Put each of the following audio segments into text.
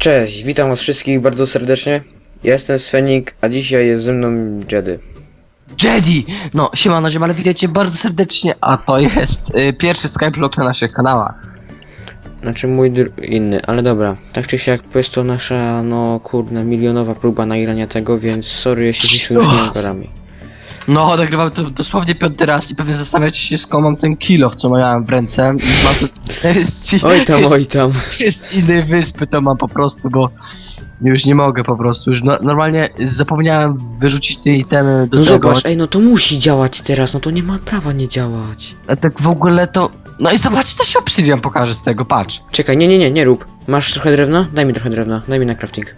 Cześć, witam was wszystkich bardzo serdecznie. Ja jestem Svenik, a dzisiaj jest ze mną Jedy. Jedi! No, siemano, ziemale, witajcie bardzo serdecznie, a to jest y, pierwszy Skyblock na naszych kanałach. Znaczy mój dr- inny, ale dobra. Tak czy siak, jest to nasza, no kurde, milionowa próba nagrania tego, więc sorry, jeśli jesteśmy już niegarami. No, nagrywam to dosłownie piąty raz i pewnie zastanawiacie się, skąd mam ten kilof, co miałem w ręce. Mam to jest, Oj tam, jest, oj tam. jest innej wyspy, to mam po prostu, bo już nie mogę po prostu. Już no, normalnie zapomniałem wyrzucić te itemy do No tego. zobacz, ej, no to musi działać teraz, no to nie ma prawa nie działać. A tak w ogóle to... No i zobacz, też się obsydian pokażę z tego, patrz. Czekaj, nie, nie, nie, nie rób. Masz trochę drewna? Daj mi trochę drewna, daj mi na crafting.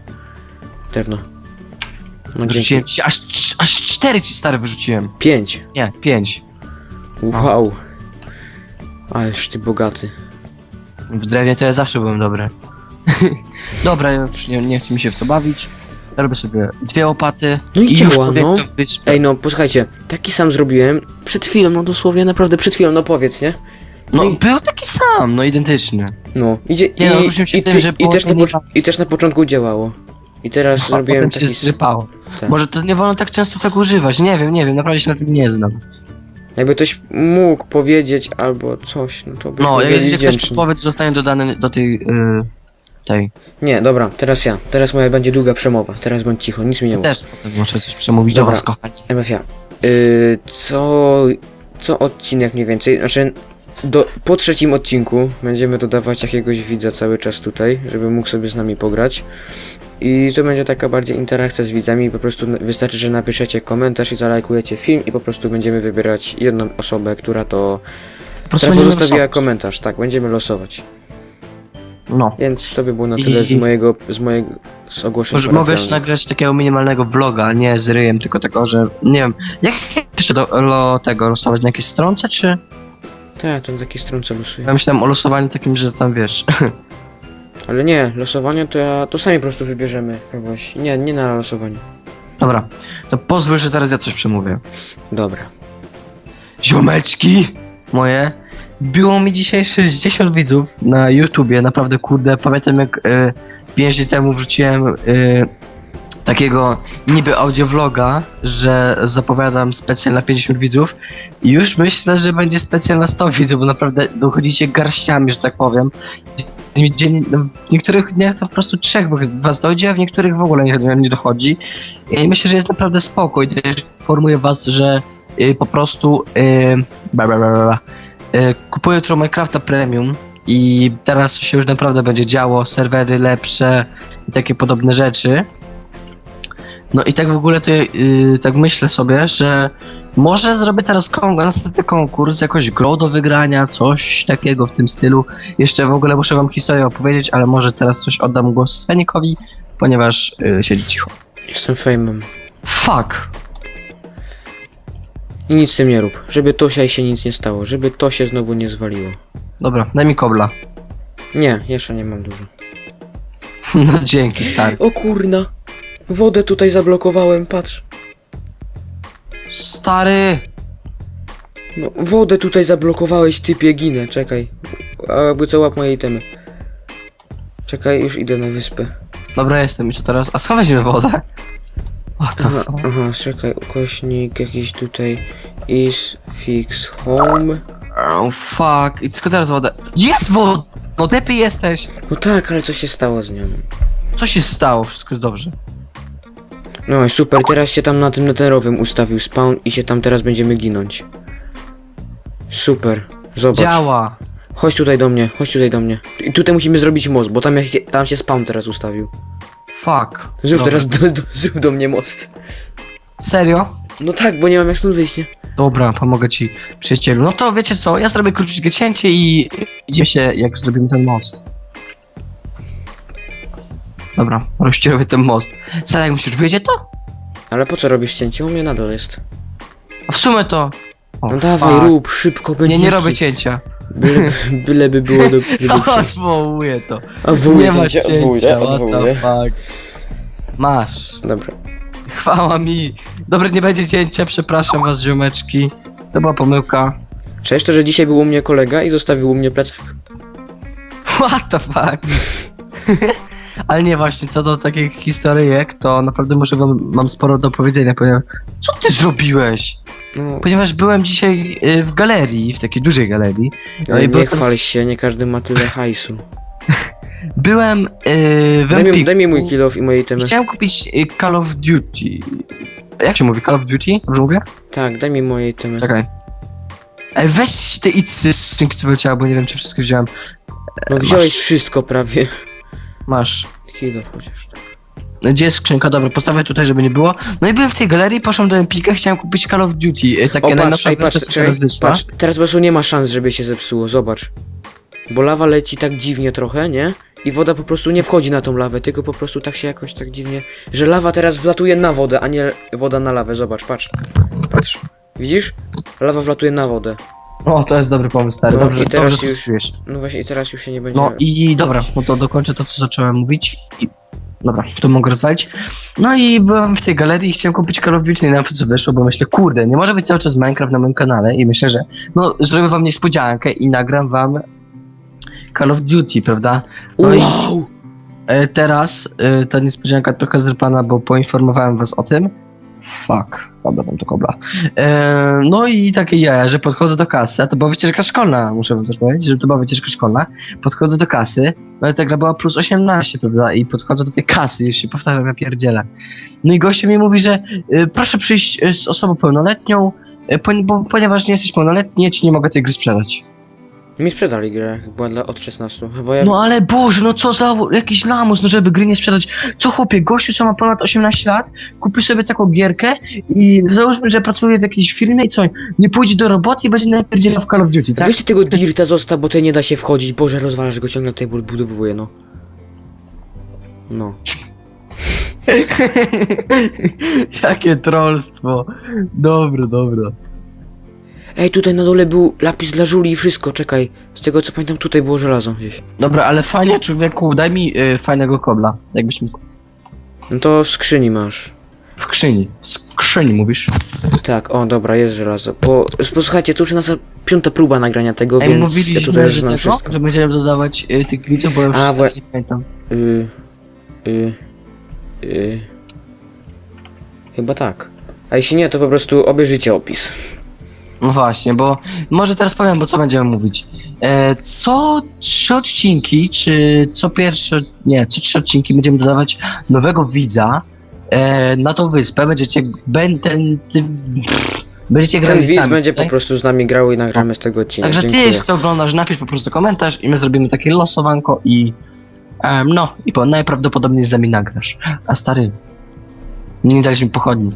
Drewno. No. Wyrzuciłem ci, aż, aż cztery ci stary wyrzuciłem. Pięć. Nie, pięć. Wow. Ależ ty bogaty. W drewie to ja zawsze byłem dobry. Dobra, już nie, nie chce mi się w to bawić. Robię sobie dwie łopaty. No i działa, no. Ej, no posłuchajcie, taki sam zrobiłem przed chwilą, no dosłownie naprawdę przed chwilą, no powiedz, nie? No, no i- był taki sam, no identyczny. No, idzie Nie, no, i, się i, tym, ty- że i, było też na i też na początku działało. I teraz A zrobiłem potem się taki... zrypało. Tak. Może to nie wolno tak często tak używać, nie wiem, nie wiem, naprawdę się na tym nie znam. Jakby ktoś mógł powiedzieć albo coś, no to byśmy No, byli jeśli ktoś wdzięczni. powie, to zostanie dodany do tej, yy, tej. Nie, dobra, teraz ja. Teraz moja będzie długa przemowa. Teraz bądź cicho, nic mi nie mów. Też muszę coś przemówić do Dobra. was, kochani. Ja. Yy, co... Co odcinek mniej więcej, znaczy... Do, po trzecim odcinku będziemy dodawać jakiegoś widza cały czas tutaj, żeby mógł sobie z nami pograć. I to będzie taka bardziej interakcja z widzami, po prostu wystarczy, że napiszecie komentarz i zalajkujecie film i po prostu będziemy wybierać jedną osobę, która to Po która pozostawiła losować. komentarz, tak, będziemy losować. No. Więc to by było na I- tyle z mojego, z mojego, z ogłoszeń Może parafialnych. nagrać takiego minimalnego vloga, nie z ryjem, tylko tego, że nie wiem, jak jeszcze do, tego losować na jakiejś stronce, czy? Tak, to taki stron co losuję. Ja myślałem o losowaniu takim, że tam wiesz. Ale nie, losowanie to ja, to sami po prostu wybierzemy kogoś. Nie, nie na losowanie. Dobra, to pozwól, że teraz ja coś przemówię. Dobra. Ziomeczki moje, było mi dzisiaj 60 widzów na YouTubie, naprawdę kurde, pamiętam jak y, 5 dni temu wrzuciłem y, takiego niby audiovloga, że zapowiadam specjal na 50 widzów i już myślę, że będzie specjal na 100 widzów, bo naprawdę dochodzicie garściami, że tak powiem. No, w niektórych dniach to po prostu trzech was dojdzie, a w niektórych w ogóle nie, dochodzi. I myślę, że jest naprawdę spoko i informuję was, że y, po prostu y, bla, bla, bla, bla, bla, y, kupuję jutro Minecrafta Premium i teraz się już naprawdę będzie działo, serwery lepsze i takie podobne rzeczy. No i tak w ogóle to y, tak myślę sobie, że może zrobię teraz kon- następny konkurs, jakąś grą do wygrania, coś takiego w tym stylu. Jeszcze w ogóle muszę wam historię opowiedzieć, ale może teraz coś oddam głos Svenikowi, ponieważ y, siedzi cicho. Jestem fejmem. Fuck! I nic z tym nie rób. Żeby Tosia się nic nie stało. Żeby to się znowu nie zwaliło. Dobra, daj mi kobla. Nie, jeszcze nie mam dużo. No dzięki, stary. O kurna! Wodę tutaj zablokowałem, patrz. Stary! No, wodę tutaj zablokowałeś, typie, ginę, czekaj. Jakby co łap moje itemy. Czekaj, już idę na wyspę. Dobra, jestem i co teraz? A skąd weźmiemy wodę? What the Aha, fuck? aha, czekaj, ukośnik jakiś tutaj is fix home. Oh fuck. I skąd teraz wodę? Jest woda! No lepiej jesteś! No tak, ale co się stało z nią? Co się stało? Wszystko jest dobrze. No i super, teraz się tam na tym neterowym ustawił spawn i się tam teraz będziemy ginąć. Super, zobacz. Działa! Chodź tutaj do mnie, chodź tutaj do mnie. I tutaj musimy zrobić most, bo tam, jak- tam się spawn teraz ustawił. Fuck. Zrób Dobra. teraz, do, do, zrób do mnie most. Serio? No tak, bo nie mam jak stąd wyjść, nie? Dobra, pomogę ci, przyjacielu. No to wiecie co, ja zrobię króciutkie cięcie i idzie się, jak zrobimy ten most. Dobra, robię ten most. Stary, jak myślisz, wyjdzie to? Ale po co robisz cięcie? U mnie nadal jest. A w sumie to... O, No dawaj, fuck. rób, szybko, będzie. Nie, nie robię cięcia. Byle, byle by było do... Odwołuję to. Odwołuję nie ma cięcia, odwołuję, what the fuck. Masz. Dobra. Chwała mi. Dobra, nie będzie cięcia, przepraszam was, ziomeczki. To była pomyłka. Cześć, to, że dzisiaj był u mnie kolega i zostawił u mnie plecak. What the fuck? Ale nie właśnie, co do takich historyjek, to naprawdę muszę wam, mam sporo do powiedzenia, ponieważ... Co ty zrobiłeś? No, Ponieważ byłem dzisiaj y, w galerii, w takiej dużej galerii. No i nie byłem chwal się, nie każdy ma tyle hajsu. Byłem y, w Daj mi, Empiku. daj mi mój kill off i moje itemy. Chciałem kupić y, Call of Duty. Jak się mówi? Call of Duty? Dobrze mówię? Tak, daj mi moje itemy. Czekaj. Ej, weź te icy z skrzynki, co wyleciało, bo nie wiem, czy wszystko wziąłem. No wziąłeś masz. wszystko prawie. Masz. Off chociaż. Gdzie jest skrzynka? Dobra, postawię tutaj, żeby nie było. No i byłem w tej galerii, poszłem do Empika, chciałem kupić Call of Duty. y, Takie O patrz, najnowsze ej patrz, czekaj, teraz wyszła. patrz, teraz po prostu nie ma szans, żeby się zepsuło, zobacz. Bo lawa leci tak dziwnie trochę, nie? I woda po prostu nie wchodzi na tą lawę, tylko po prostu tak się jakoś tak dziwnie... Że lawa teraz wlatuje na wodę, a nie woda na lawę, zobacz, patrz. Patrz. Widzisz? Lawa wlatuje na wodę. O, to jest dobry pomysł, stary. No Dobrze, i teraz dobrze już-. No właśnie i teraz już się nie będzie... No i dobra, no to dokończę to, co zacząłem mówić. I... Dobra, to mogę rozwalić. No i byłem w tej galerii i chciałem kupić Call of Duty, nie wiem co wyszło, bo myślę, kurde, nie może być cały czas Minecraft na moim kanale i myślę, że no, zrobię wam niespodziankę i nagram wam Call of Duty, prawda? No i Wow! e, teraz e, ta niespodzianka trochę zrypana, bo poinformowałem was o tym. Fuck, dobra, tam to kobla. E, no i takie jaja, że podchodzę do kasy, a to była wycieczka szkolna, muszę wam też powiedzieć, że to była wycieczka szkolna. Podchodzę do kasy, no i ta gra była plus 18, prawda? I podchodzę do tej kasy, już się powtarzam, ja pierdzielę. No i gościu mi mówi, że e, proszę przyjść e, z osobą pełnoletnią, poni- bo, ponieważ nie jesteś pełnoletni, ja ci nie mogę tej gry sprzedać. Mi sprzedali grę, była dla od 16. Chyba ja... No ale Boże, no co za jakiś lamus, no żeby gry nie sprzedać. Co chłopie, gościu co ma ponad 18 lat, kupi sobie taką gierkę i załóżmy, że pracuje w jakiejś firmie i co, nie pójdzie do roboty i będzie najpierdzielał w Call of Duty, tak? Weź ty tego dirta zostaw, bo tutaj nie da się wchodzić. Boże, rozwalasz go ciągle tutaj budowuje, no. No. Jakie trollstwo. Dobra, dobra. Ej, tutaj na dole był lapis dla żuli i wszystko, czekaj. Z tego co pamiętam, tutaj było żelazo gdzieś. Dobra, ale fajnie człowieku, daj mi y, fajnego kobla, jakbyś mógł. No to w skrzyni masz. W skrzyni. W skrzyni mówisz? Tak, o dobra, jest żelazo. Bo, posłuchajcie, to już nasza piąta próba nagrania tego, Ej, więc mówiliśmy, ja tutaj że, znam tego, wszystko. że będziemy dodawać y, tych widzów, bo ja już A, wła- nie pamiętam. Y, y, y. Chyba tak. A jeśli nie, to po prostu obejrzyjcie opis. No właśnie, bo może teraz powiem, bo co będziemy mówić. E, co trzy odcinki, czy co pierwsze, nie, co trzy odcinki będziemy dodawać nowego widza e, na tą wyspę. Będziecie, ben, ten, ty, pff, będziecie Ten grali z widz nami, będzie po tak? prostu z nami grał i nagramy z tego odcinka. Także ty, Dziękuję. jeśli to oglądasz, napisz po prostu komentarz i my zrobimy takie losowanko i em, no, i po, najprawdopodobniej z nami nagrasz. A stary, nie daliśmy pochodni.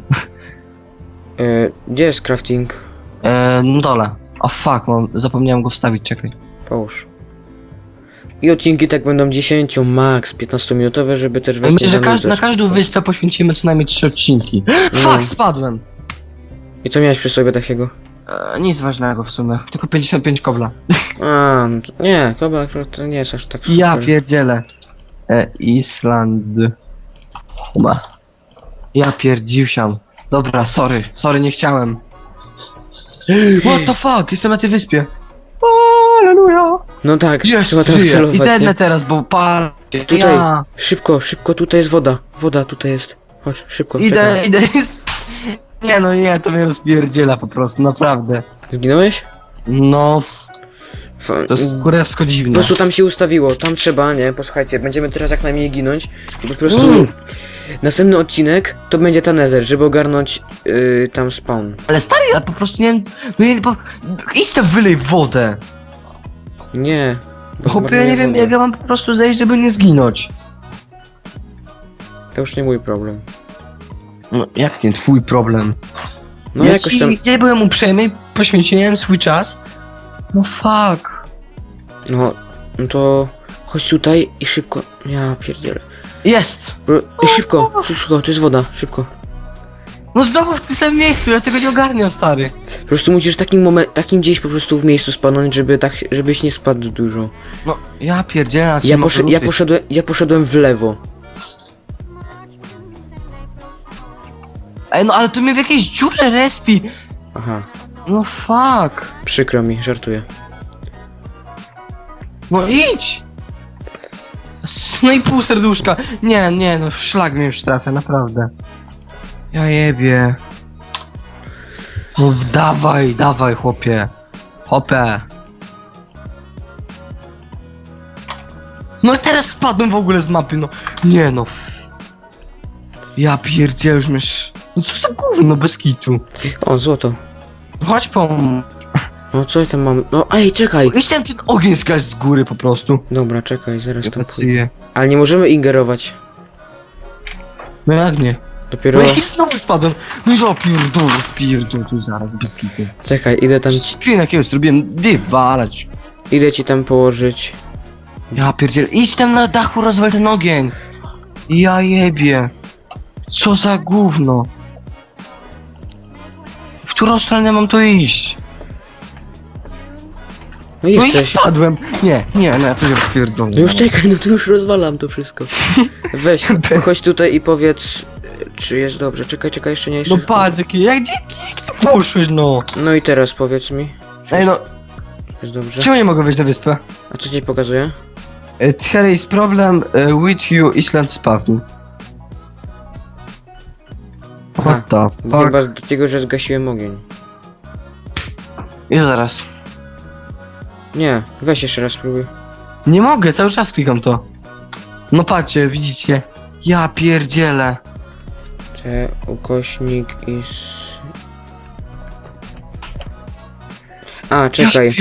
Y, gdzie jest crafting? E, no dole. O fuck, mam, zapomniałem go wstawić, czekaj. Połóż. I odcinki tak będą 10, max 15 minutowe, żeby też was Myślę, że każ na każdą wyspę poświęcimy co najmniej trzy odcinki. Fuck, spadłem! I co miałeś przy sobie takiego? E, nic ważnego w sumie, tylko 55 kobla. A, no to nie, chyba akurat to nie jest aż tak super. Ja pierdzielę. E, Island. Chyba. Ja pierdziwsiam. Dobra, sorry, sorry, nie chciałem. What the fuck, jestem na tej wyspie. Aleluja. No tak, Jest, trzeba tam żyję. wcelować, Idę nie? teraz, bo pa... Tutaj. Ja. Szybko, szybko, tutaj jest woda. Woda tutaj jest. Chodź, szybko, Idę, czekaj. idę. Nie no, nie, to mnie rozpierdziela po prostu, naprawdę. Zginąłeś? No, to jest kurewsko Po dziwne. prostu tam się ustawiło, tam trzeba, nie? Posłuchajcie, będziemy teraz jak najmniej ginąć. I po prostu Mm. Następny odcinek to będzie ta nether, żeby ogarnąć yy, tam spawn. Ale stary, ja po prostu nie wiem. No nie, bo. Idź tam wylej wodę. Nie. bo Chłopie, ja zmarnuję nie wiem, wodę. jak ja mam po prostu zejść, żeby nie zginąć. To już nie mój problem. No, jak nie twój problem? No ja jakoś ci, tam. Ja byłem uprzejmy, poświęciłem swój czas. No fuck. No, no to chodź tutaj i szybko. Ja pierdzielę. Jest! Szybko, szybko, to jest woda, szybko. No znowu w tym samym miejscu, ja tego nie ogarniam, stary. Po prostu musisz takim moment, takim gdzieś po prostu w miejscu spadnąć, żeby tak, żebyś nie spadł dużo. No, ja pierdzielę, Ja, ja, posze, ja, poszedłem, ja poszedłem w lewo. Ej, no ale tu mnie w jakiejś dziurze respi. Aha, No fuck. przykro mi, żartuję. No idź! No i pół serduszka. Nie, nie, no szlak mnie już trafia, naprawdę. Ja jebie. No dawaj, dawaj, chłopie. Hopę. No i teraz spadłem w ogóle z mapy, no. Nie no. f- Ja pierdziel już mysz. No co za gówno bez kitu. O, złoto. Chodź pomóż. No co ja tam mam? No ej, czekaj! Idź tam ten ogień zgaś z góry po prostu. Dobra, czekaj, zaraz Ja tam... pracuję. Ale nie możemy ingerować. No jak nie? Dopiero... No i znowu spadłem. No ja pierdolę, spierdolę tu zaraz, bez kitu. Czekaj, idę tam... Screen jakiegoś zrobiłem, wywalać. Idę ci tam położyć. Ja pierdzielę, idź tam na dachu, rozwal ten ogień. Ja jebie. Co za gówno. W którą stronę mam tu iść? No No i jesteś. spadłem. Nie, nie, no ja coś rozpierdolę. No już czekaj, no to już rozwalam to wszystko. Weź, Bez- chodź tutaj i powiedz, y, czy jest dobrze. Czekaj, czekaj, jeszcze nie jeszcze. No patrz, jakie, jak, gdzie, jak ty poszłeś, no? No i teraz powiedz mi, Ej no, jest dobrze. czemu nie mogę wejść na wyspę? A co ci pokazuje? Here is problem uh, with you Island spawn. What the fuck? Chyba do tego, że zgasiłem ogień. I zaraz. Nie, weź jeszcze raz spróbuj. Nie mogę, cały czas klikam to. No patrzcie, widzicie. Ja pierdzielę. Te ukośnik is... A, czekaj.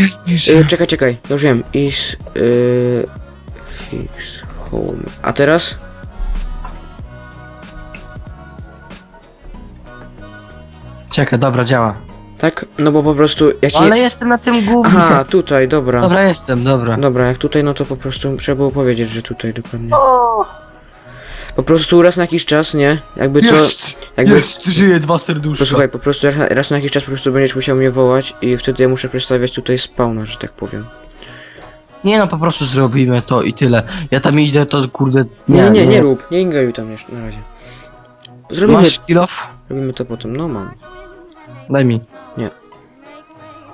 Y, czekaj, czekaj, już wiem. Is... Y, fix home. A teraz? Czekaj, dobra, działa. Tak? No bo po prostu ja ci... Ale jestem na tym głównie. Aha, tutaj, dobra. Dobra, jestem, dobra. Dobra, jak tutaj, no to po prostu trzeba było powiedzieć, że tutaj dokładnie. Po prostu raz na jakiś czas, nie? Jakby co... Jest, Jakby... jest, żyje dwa serduszka. Posłuchaj, po prostu raz na, raz na jakiś czas po prostu będziesz musiał mnie wołać i wtedy ja muszę przedstawiać tutaj spawna, że tak powiem. Nie no, po prostu zrobimy to i tyle. Ja tam idę, to kurde... Nie, nie, nie, nie rób, nie ingeruj tam jeszcze na razie. Zrobimy, Masz kilof? robimy to potem, no mam, Daj mi. Nie.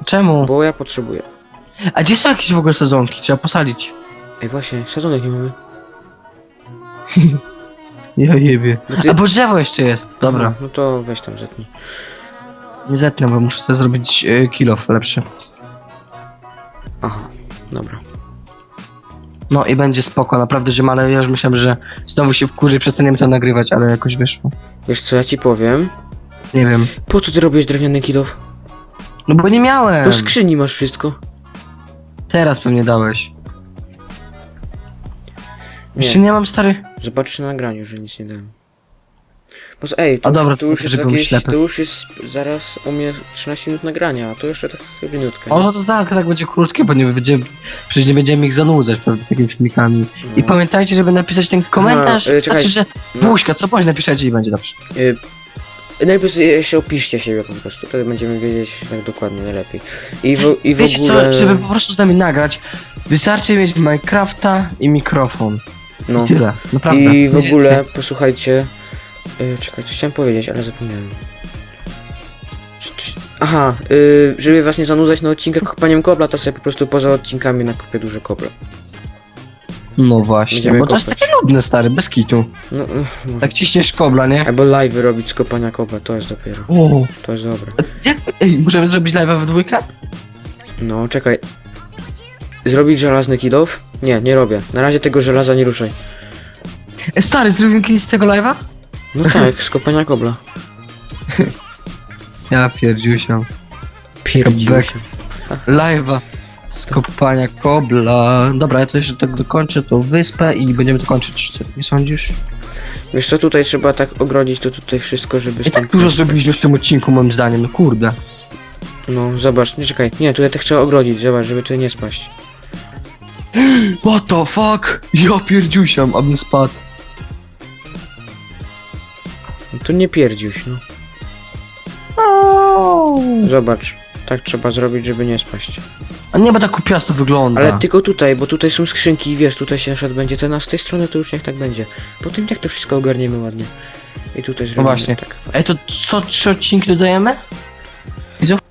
Czemu? bo ja potrzebuję. A gdzie są jakieś w ogóle sezonki? Trzeba posadzić. Ej właśnie, sezonek nie mamy. Ja jebie. Bo ty... A bo drzewo jeszcze jest. Dobra. Aha, no to weź tam zetnij. Nie zetnę, bo muszę sobie zrobić e, kilof lepszy. Aha, dobra. No i będzie spoko, naprawdę, że ale ja już myślałem, że znowu się wkurzy i przestaniemy to nagrywać, ale jakoś wyszło. Wiesz co, ja ci powiem. Nie wiem. Po co ty robisz drewniany kilof? No bo nie miałem. Do skrzyni masz wszystko. Teraz pewnie dałeś. Jeszcze Nie, nie mam stary. zobaczysz na nagraniu, że nic nie dałem. Bo, z- ej, to, A już, dobra, to już jest żeby jakieś, ślepy. to już jest zaraz u mnie 13 minut nagrania, a to jeszcze tak minutkę. O, no to tak, tak będzie krótkie, bo nie będzie, przecież nie będziemy ich zanudzać prawda, takimi filmikami. I No. pamiętajcie, żeby napisać ten komentarz. Aha, y, czekaj. znaczy, że No. buźka, co bądź napiszecie i będzie dobrze. Y, Najpierw jeszcze opiszcie siebie po prostu, wtedy będziemy wiedzieć tak dokładnie, najlepiej. I w, i w Wiecie ogóle... co, żeby po prostu z nami nagrać, wystarczy mieć Minecrafta i mikrofon. no. I tyle, naprawdę. I w ogóle, posłuchajcie... Y, czekaj, coś chciałem powiedzieć, ale zapomniałem. Aha, y, żeby was nie zanudzać na odcinkach kopaniem kobla, to sobie po prostu poza odcinkami nakopię duże koble. No właśnie, Będziemy bo to jest kopać. takie nudne, stary, bez kitu. No, no, Tak ciśniesz kobla, nie? Albo live robić z kopania kobla, to jest dopiero. O, To jest dobre. jak, ej, możemy zrobić live'a w dwójkę? No, czekaj. Zrobić żelazny kilof? Nie, nie robię. Na razie tego żelaza nie ruszaj. E, stary, zrobimy kiedyś z tego live'a? No tak, z kopania kobla. Ja pierdził się. Pierdził się. Live'a z kopania kobla. Dobra, ja to jeszcze tak dokończę tą wyspę i będziemy to kończyć. Co, nie sądzisz? Wiesz co, tutaj trzeba tak ogrodzić to tutaj wszystko, żeby I tak dużo zrobiliśmy w tym odcinku, moim zdaniem, no kurde. No, zobacz, nie czekaj. Nie, tutaj tak trzeba ogrodzić, zobacz, żeby tutaj nie spaść. What the fuck? Ja pierdziusiam, abym spadł. No to nie pierdziuś, no. Zobacz. Tak trzeba zrobić, żeby nie spaść. A nie, bo tak kupiasto wygląda. Ale tylko tutaj, bo tutaj są skrzynki i wiesz, tutaj się na przykład będzie ten, a z tej strony to już niech tak będzie. Potem jak to wszystko ogarniemy ładnie. I tutaj zrobimy właśnie. tak. Ej, to co, trzy odcinki dodajemy?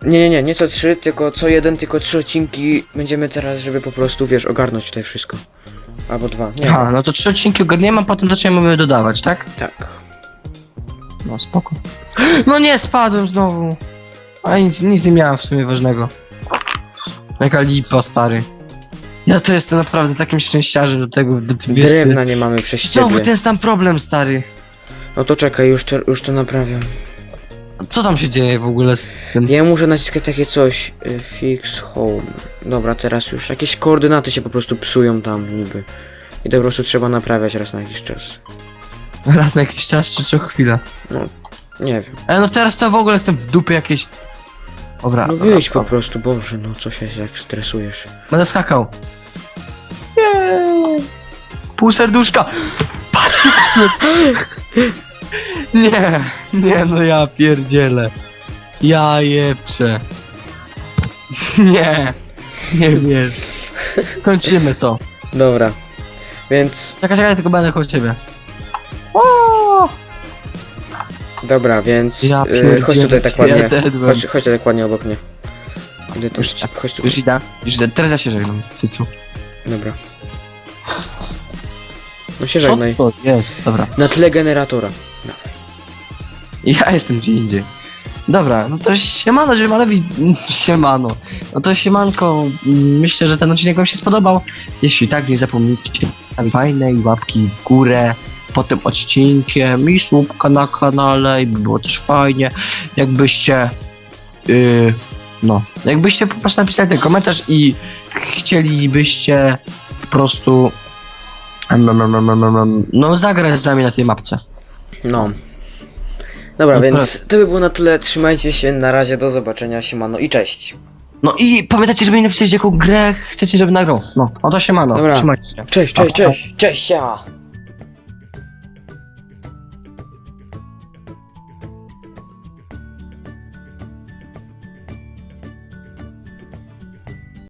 Nie, nie, nie, nie co trzy, tylko co jeden, tylko trzy odcinki będziemy teraz, żeby po prostu, wiesz, ogarnąć tutaj wszystko. Albo dwa, nie Aha, no to trzy odcinki ogarniemy, a potem zaczniemy dodawać, tak? Tak. No spoko. No nie, spadłem znowu. A nic, nic nie miałem w sumie ważnego. Jaka lipa, stary. Ja to jestem naprawdę takim szczęściarzem do tego, do tej wyspy. Drewna nie mamy przez Znowu ciebie. ten sam problem, stary. No to czekaj, już to, już to naprawiam. Co tam się dzieje w ogóle z tym? Ja muszę naciskać takie coś. y, Fix home. Dobra, teraz już jakieś koordynaty się po prostu psują tam niby. I to po prostu trzeba naprawiać raz na jakiś czas. Raz na jakiś czas, czy co chwilę? Nie wiem. Ale no teraz to w ogóle jestem w dupie jakiejś. Dobra, No dobra, wyjdź po prostu, Boże, no co się jak stresujesz. Będę skakał. Jej. Pół serduszka. Patrzcie tu. Nie, nie no ja pierdzielę. Ja jepczę. Nie, nie wiesz. Kończymy to. Dobra. Więc, Czekaj, czekaj, tylko będę koło ciebie. O! Dobra, więc. Ja y, chodź tutaj tak ładnie. Chodź, chodź tutaj tak ładnie obok mnie. Idę tam, Już- chodź tu. Już idę, już idę. Teraz ja się żegnam, cycu. Dobra. No się Co żegnaj. to jest? Dobra. Na tle generatora. Ja jestem gdzie indziej. Dobra, no to siemano, ziemanowi, siemano. No to siemanko, myślę, że ten odcinek wam się spodobał. Jeśli tak, nie zapomnijcie fajnej łapki w górę pod tym odcinkiem i słupka na kanale i by było też fajnie, jakbyście yy, no, jakbyście po prostu napisali ten komentarz i chcielibyście po prostu no zagrać z nami na tej mapce. No. Dobra, No więc to by było na tyle. Trzymajcie się, na razie, do zobaczenia, siemano i cześć. No i pamiętajcie, żeby mi napisać, jaką grę chcecie, żeby nagrał. No, o to się ma, no. Dobra. Trzymajcie się. Cześć, cześć, cześć, cześć, siema.